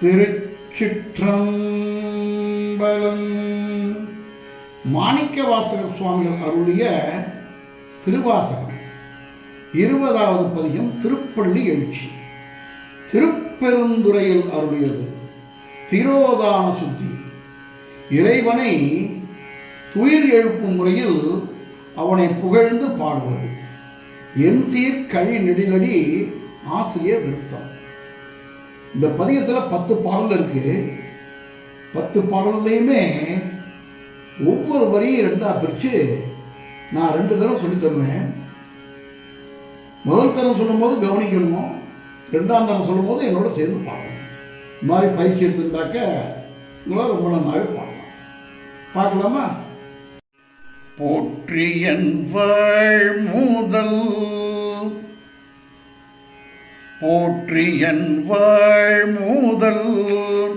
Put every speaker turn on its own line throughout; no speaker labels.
திருச்சிற்றம்பலம். மாணிக்க வாசகர் சுவாமிகள் அருளிய திருவாசகம். இருபதாவது பதிகம் திருப்பள்ளி எழுச்சி. திருப்பெருந்துறையில் அருளியது திரோதான சுத்தி. இறைவனை துயில் எழுப்பும் முறையில் அவனை புகழ்ந்து பாடுவது. என் சீர் கழி நெடிலடி ஆசிரியர் விருத்தம். இந்த பதிகத்தில் பத்து பாடல் இருக்கு. பத்து பாடல்லையுமே ஒவ்வொரு வரியும் ரெண்டாக பிரித்து நான் ரெண்டு தரம் சொல்லித் தருவேன். முதல் தரம் சொல்லும்போது கவனிக்கணும். ரெண்டாம் தரம் சொல்லும்போது என்னோட சேர்ந்து பாடணும். இந்த மாதிரி பயிற்சி எடுத்துட்டாக்க உங்களால் ரொம்ப நல்லாவே பாடலாம். பார்க்கலாமா? போற்றியன் வாழ் முதல் போற்றியன் வாழ் முதல்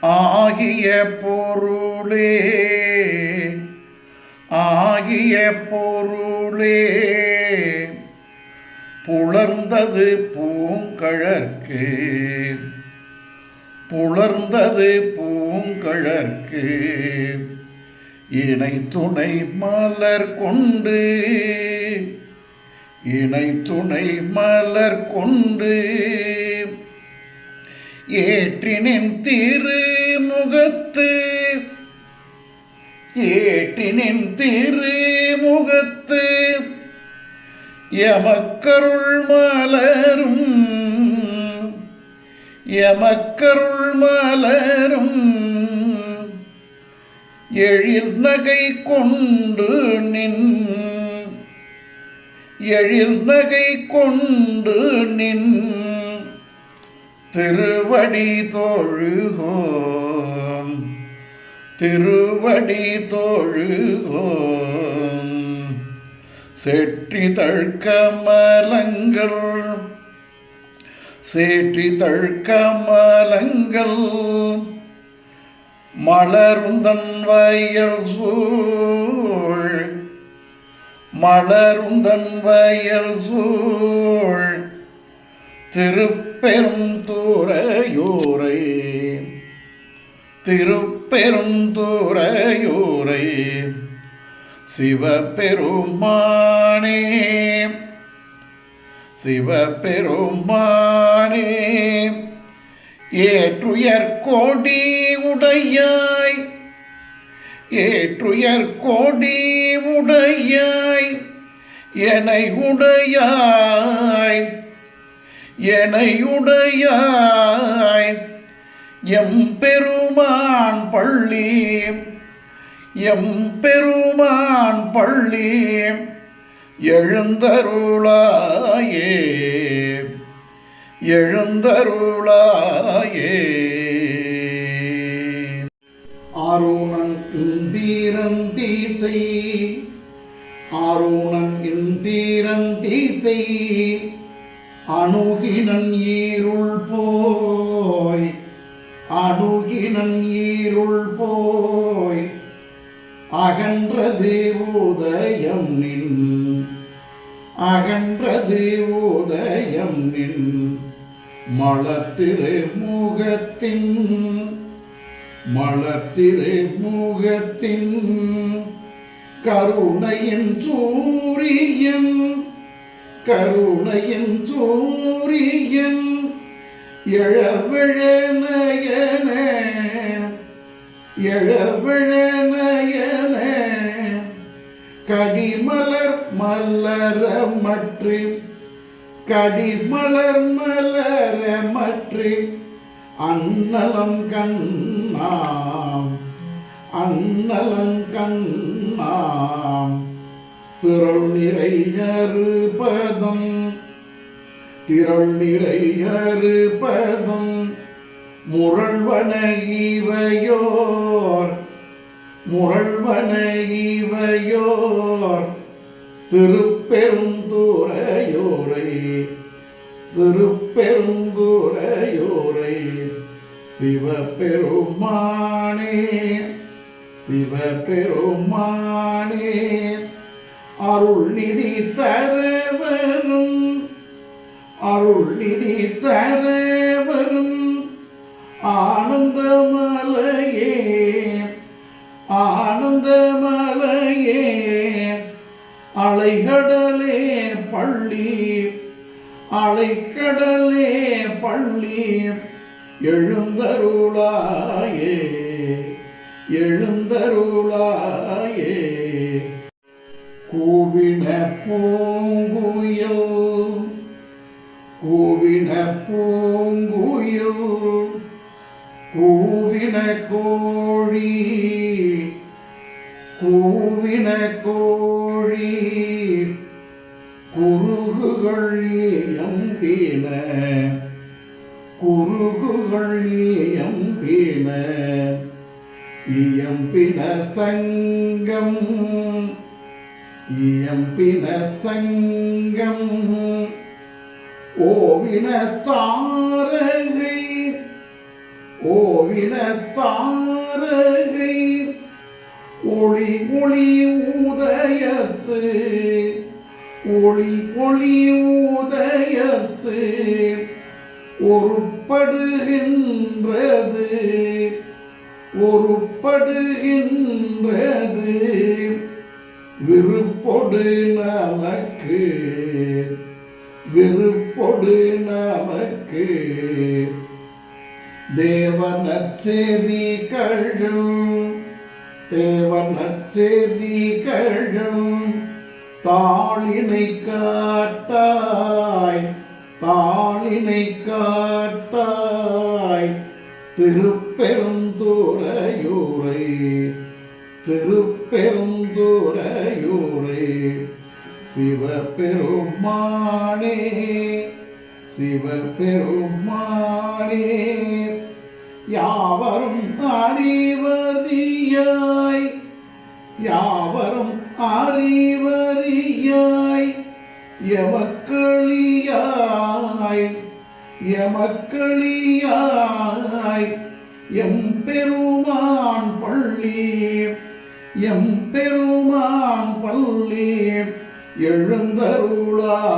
ஆகிய பொருளே ஆகிய பொருளே. புலர்ந்தது பூங்கழற்கு புலர்ந்தது பூங்கழற்கு. இணை துணை மலர் கொண்டு இணை துணை மலர் கொண்டு ஏற்றினின் திருமுகத்து ஏற்றினின் திருமுகத்து எமக்கருள் மலரும் எமக்கருள் மலரும் எழில் நகை கொண்டு நின் எழில் நகை கொண்டு நின் திருவடி தோழுகோம். திருவடி தோழுகோம். செற்றி தழ்கமலங்கள் சேற்றி தழ்கமலங்கள். மலருந்தன் வயல் சூ மலருந்தன் வயல் சூழ் திருப்பெரும் தூரையூரை திருப்பெரும் தூரையூரை சிவபெருமானே சிவபெருமானே ஏற்றுயர் கோடி உடையாய் ஏற்றுயர் கோடி உடையாய் என்னை உடையாய் என்னை உடையாய். எம் பெருமான் பள்ளி எம் பெருமான் பள்ளி எழுந்தருளாயே எழுந்தருளாயே. அணுகினன் ஈருள் போய் அணுகினன் ஈருள் போய் அகன்றது உதயம் நின் அகன்றது உதயம் நின் மலத்திரு முகத்தின் மலத்திரு முகத்தின் கருணையின் சூரியன் கருணையின் சூரியன் எழவிழநயன எழவிழநயன கடிமலர் மலரமற்று கடிமலர் மலரமற்று அன்னலம் கண்ணாம் அன்னலம் கண்ணாம். திரள் நிறையறுபதம் திரள் நிறையறுபதம் முரள்வன இவையோர் முரள்வன இவையோர் திருப்பெருந்துறையோரை திருப்பெருந்துறையோரை சிவபெருமானே சிவபெருமானே. அருள் நிதி தரவரும் அருள் நிதி தரவரும் ஆனந்தமலையே ஆனந்தமலையே அலைகடலே பள்ளி அலைக்கடலே பள்ளி எழுந்தருளாயே எழுந்தருளாயே. கூவின பூங்குயில். கூவின பூங்குயில். கூவின கோழி. கூவின கோழி. குறுகுகள் எம்பின குறுகுகள் எம்பின இயம்பின சங்கம். இயம்பின சங்கம் ஓவினத்தாரகை ஓவினத்தாரகை ஒளி ஒளி உதயத்து ஒளி ஒளி உதயத்து ஒருப்படுகின்றது ஒருப்படுகின்றது. விருப்பொடு நமக்கு விருப்பொடு நமக்கு. தேவனச்சேரி கழும் தேவனச்சேரி கழும் தாளினை காட்டாய். தாளினை காட்டாய் திருப்பெருந்துறையூரை திருப்பெருந்துறையூரை சிவபெருமானே சிவபெருமானே யாவரும் அறிவறியாய் யாவரும் அறிவறியாய் எமக்களியாய் எமக்களியாய் எம்பெருமான் பள்ளி எம் பெருமான் பள்ளி எழுந்தருளாயே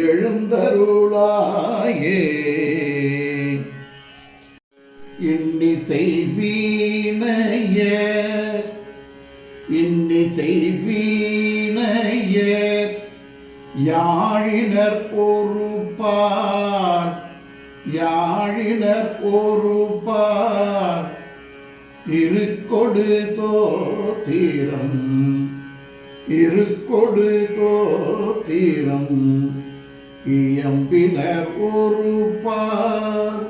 எழுந்தருளாயே. இன்னிசை வீணைய இன்னிசை வீணைய யாழினர் ஒருபார் யாழினர் ஒருபார் கொடு தோத்திரம் இருக்கொடு தோத்திரம் இயம்பினர் ஒருபார்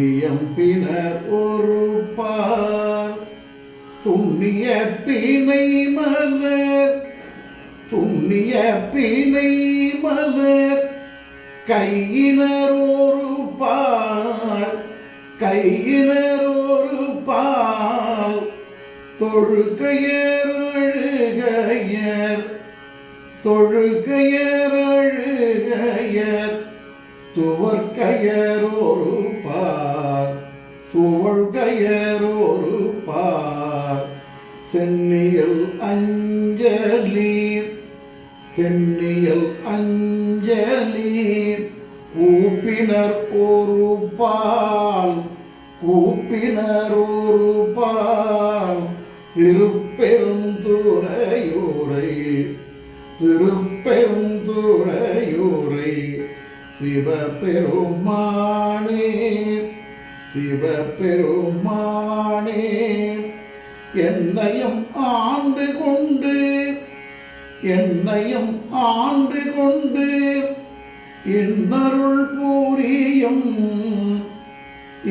இயம்பினர் ஒருபார். துண்ணிய பிணை மலர் துண்ணிய பிணை மலர் கையினர் ஒரு பால் கையினர் தொழுகையர் தொழுகையர் அழுகையர் துவர்கையர் ஒரு பார் துவழ்கையர் ஒரு பார் சென்னியல் அஞ்சலீர் சென்னியல் அஞ்சலீர் கூப்பினர் ஒரு பால் கூப்பினர் ஒரு பால் திருப்பெருந்துறையூரை திருப்பெருந்துறையூரை சிவபெருமானே சிவபெருமானே என்னையும் ஆண்டு கொண்டு என்னையும் ஆண்டு கொண்டு இன்னருள் பூரியும்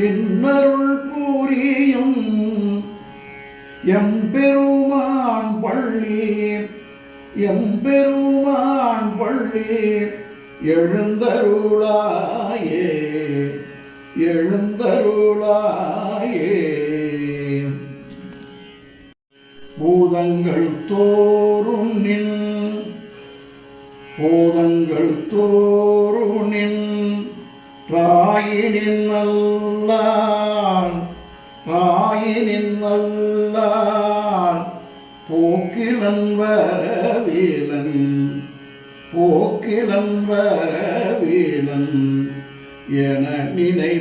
இன்னருள் பூரியும் எம்பெருமான் பள்ளி. எம்பெருமான் பள்ளி. எழுந்தருளாயே. எழுந்தருளாயே. பூதங்கள் தோறும் நின். பூதங்கள் தோறும் நின். ராயினின் நல்லான் ராயினின் நல்லான் போக்கிலன் வரவேலன் போக்கிலன் வரவேலன் என நினைப்புலவோர்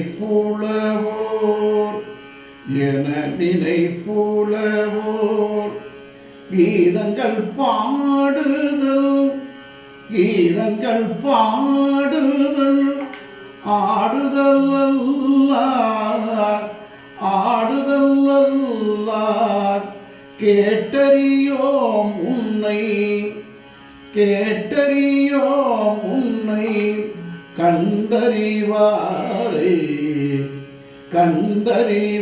என நினைப்புலவோர். கீதங்கள் பாடுதல் கீதங்கள் பாடுதல் ஆடுதல் அல்லார் ஆடுதல் அல்லார் கேட்டறியோம் உன்னை கேட்டறியோம் உன்னை கண்டறிவாரே கண்டறிவாரே.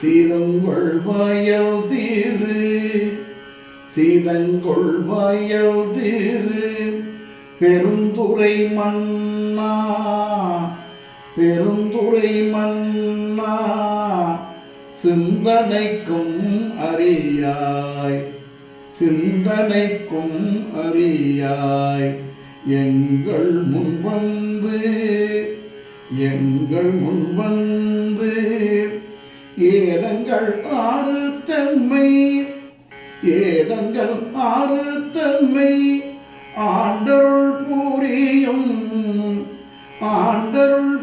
சீதங்கொள்வாயல் தீரு சீதங்கொள்வாயல் தீரு பெருந்துரை மன்னா பெருந்துரை மன்னா சிந்தனைக்கும் அறியாய். சிந்தனைக்கும் அறியாய். எங்கள் முன்வந்து எங்கள் முன்வந்து ஏதங்கள் ஆறு தன்மை ஏதங்கள் ஆறு தன்மை. ஆண்டருள் பூரியும் ஆண்டருள்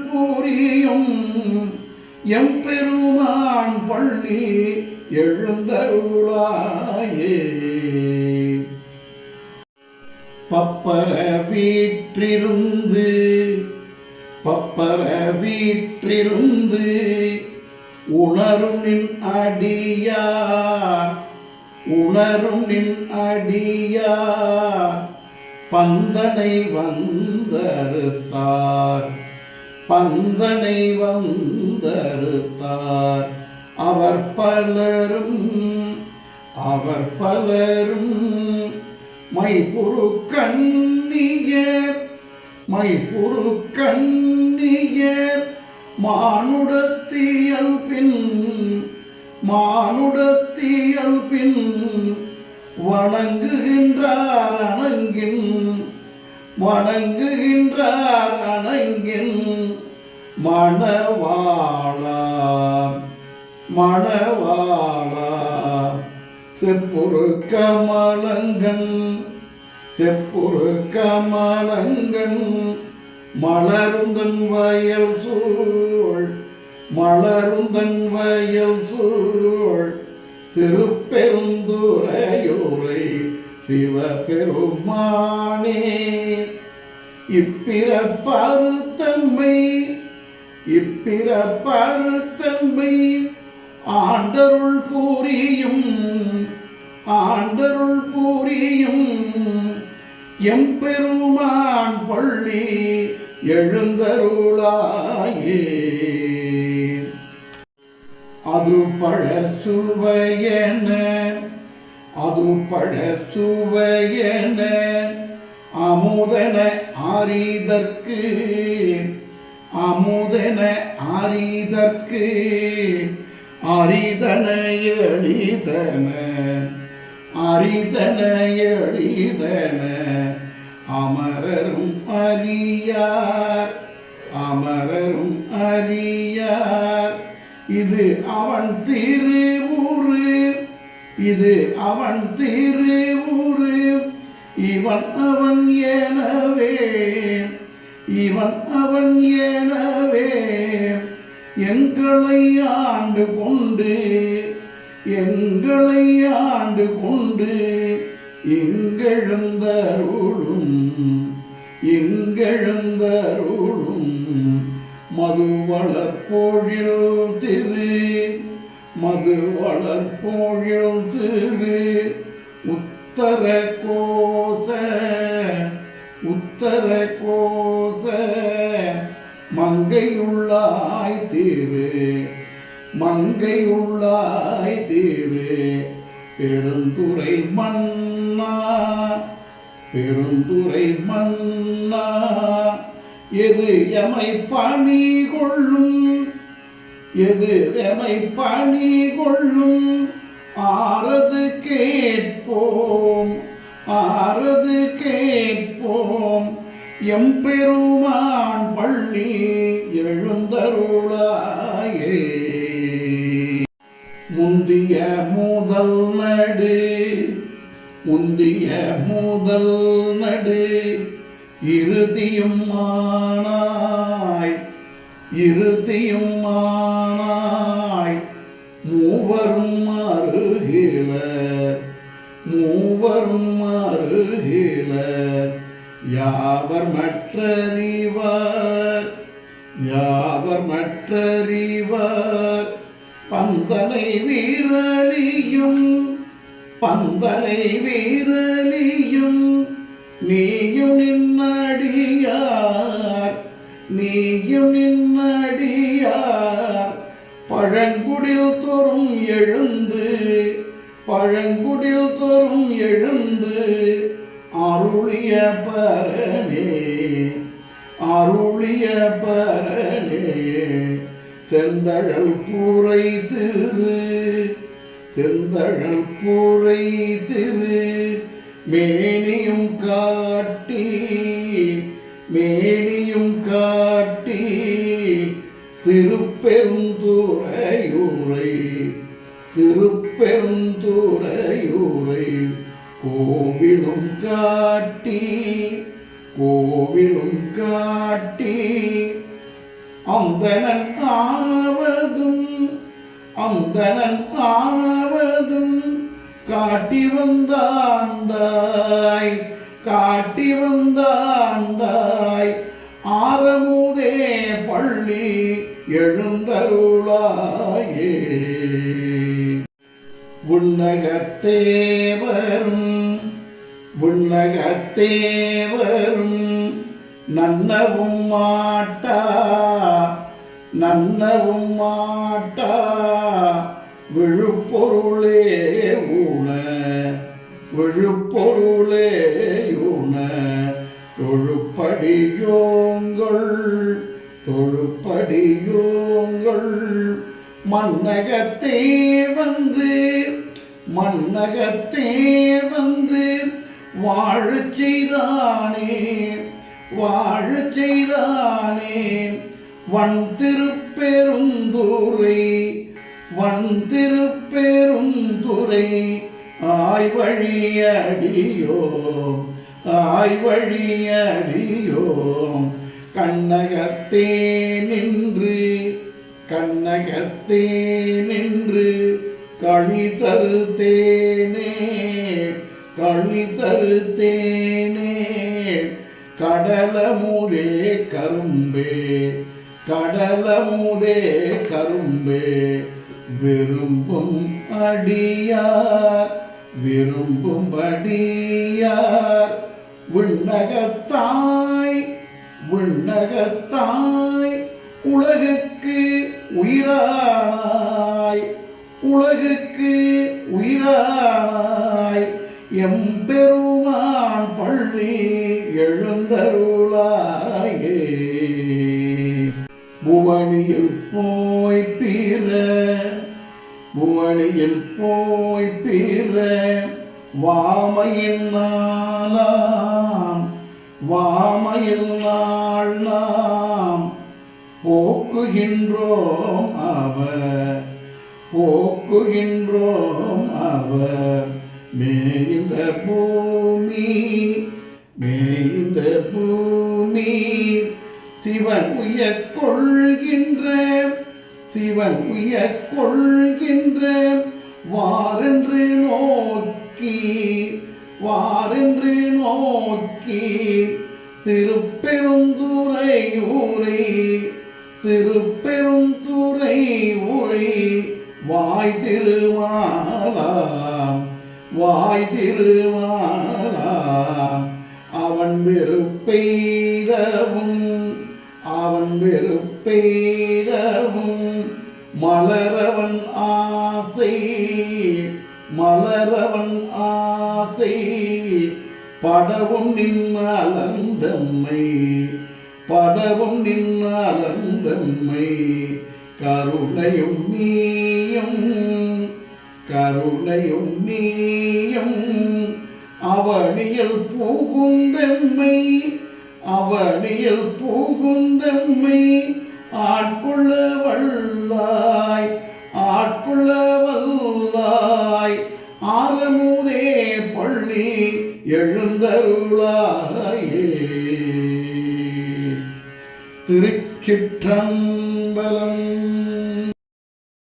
பூரியும் எம்பெருமான் பள்ளி எழுந்தருளாயே. பப்பர வீற்றிருந்து பப்பர வீற்றிருந்து உணரும் நின் அடியார் உணரும் நின் அடியார் பந்தனை வந்தறுத்தார். பந்தனை வந்தறுத்தார். அவர் பலரும் அவர் பலரும் மைபுரு கண்ணியர் மைபுரு கண்ணியர். மானுடத்தியல் பின் மானுடத்தியல் பின் வணங்குகின்றார் அணங்கின் வணங்குகின்றார் அணங்கின். மணவாளா மணவாளா செப்புரு கமலங்கன் செப்புரு கமலங்கன் மலருந்தன் வயல் சூழ் மலருந்தன் வயல் சூழ் திருப்பெருந்துரையூரை சிவபெருமானே. இப்பிறப்பருத்தன்மை இப்பிறப்பருத்தன்மை ஆண்டருள் பூரியும் ஆண்டருள் பூரியும். எம்பெருமான் பள்ளி எழுந்தருளாயே. அது பழசுவையன அது பழசுவையன அமுதன ஆரிதற்கு அமுதன ஆரிதற்கு அரிதன எளிதன அரிதன எளிதன. அமரரும் அறியார் அமரரும் அறியார் இது அவன் திருவுரு இது அவன் திருவுரு இவன் அவன் எனவே. இவன் அவன் எனவே எங்களை ஆண்டு கொண்டு எங்களை ஆண்டு கொண்டு எங்கெழுந்தருளும் எங்கெழுந்தருளும் மது வளர்ப்போழில் திரு மது வளர்ப்போழில் திரு உத்தர கோச உத்தர கோ உள்ளாய் தீவே மங்கை உள்ளாய் தீவே பெருந்துரை மன்னா பெருந்துரை மன்னா எது எமை பணி கொள்ளும் எது எமை பணி கொள்ளும் ஆறது கேட்போம் ஆறது கேட்போம் எம்பெருமான் பள்ளி எழுந்தருளாயே. முந்திய முதல் நடு முந்திய முதல் நடு இரு இறுதியும் ஆனாய் இறுதியும் ஆனாய். மூவரும் அருகில மூவரும் அருகில யாவர் மற்றறிவார்? யாவர் மற்றறிவார் பந்தனை வீரலியும் பந்தனை வீரலியும் நீயும் நின்னடியார் நீயும் நின்னடியார். பழங்குடில் தோறும் எழுந்து பழங்குடில் தோறும் எழுந்து அருளிய பரணே அருளிய பரணே செந்தழல் பூரை திரு செந்தழல் பூரை திரு மேனியும் காட்டி மேனியும் காட்டி திருப்பெருந்துறையூரை திருப்பெருந்துறையூரை கோவிலும் காட்டி கோவிலும் காட்டி அந்தனன் ஆவதும் அந்தனன் ஆவதும் காட்டி வந்தாண்டாய் காட்டி வந்தாண்டாய். ஆரமுதே பள்ளி எழுந்தருளாயே. உன்னகத்தேவரும் உன்னகத்தேவரும் நன்னவும் மாட்டா நன்னவும் மாட்டா விழுப்பொருளே உண விழுப்பொருளே உண. தொழுப்படியோங்கள் தொழுப்படியோங்கள் மன்னகத்தே வந்து மன்னகத்தே வாழச் செய்தானே வாழச் செய்தானே வன் திருப்பெருந்துரை வன் திருப்பெருந்துரை ஆய் வழியடியோம் ஆய் வழியடியோம் கண்ணகத்தே நின்று கண்ணகத்தே நின்று களி தருத்தேனே களி தருத்தேனே கடலமுடே கரும்பே கடலமுடே கரும்பே விரும்பும் அடியார் விரும்பும்படியார் விண்ணகத்தாய் விண்ணகத்தாய் உலகுக்கு உயிரானாய் உலகுக்கு உயிரானாய். எம்பெருமான் பள்ளி எழுந்தருளாயே. புவனியில் போய் பிற புவனியில் போய் பிற வாமையின் நாளாம் வாமையில் நாள் நாம் போக்குகின்றோம் அவர் போக்குகின்றோம் அவர். மேய்ந்த பூமி மேய்ந்த பூமி சிவன் உயர் கொள்கின்ற சிவன் உயர் கொள்கின்ற வாரென்று நோக்கி வாரென்று நோக்கி திருப்பெருந்துரை ஊரை திருப்பெருந்துரை ஊரை வாய் திருமாலா வாய் திருமாலாம் அவன் வெறுப்பெய்தவும் அவன் வெறுப்பெய்தவும் மலரவன் ஆசை மலரவன் ஆசை. படவும் நின்னலந்தம்மை படவும் நின்னலந்தம்மை கருணையும் நீயும் கருணையும் நீயும் அவனியில் பூகுந்தம்மை அவனியில் பூகுந்தம்மை ஆட்கொள்ள வல்லாய் ஆட்கொள்ள வல்லாய் ஆரமுதே பள்ளி எழுந்தருளாயே திருச்சிற்றம்பலம்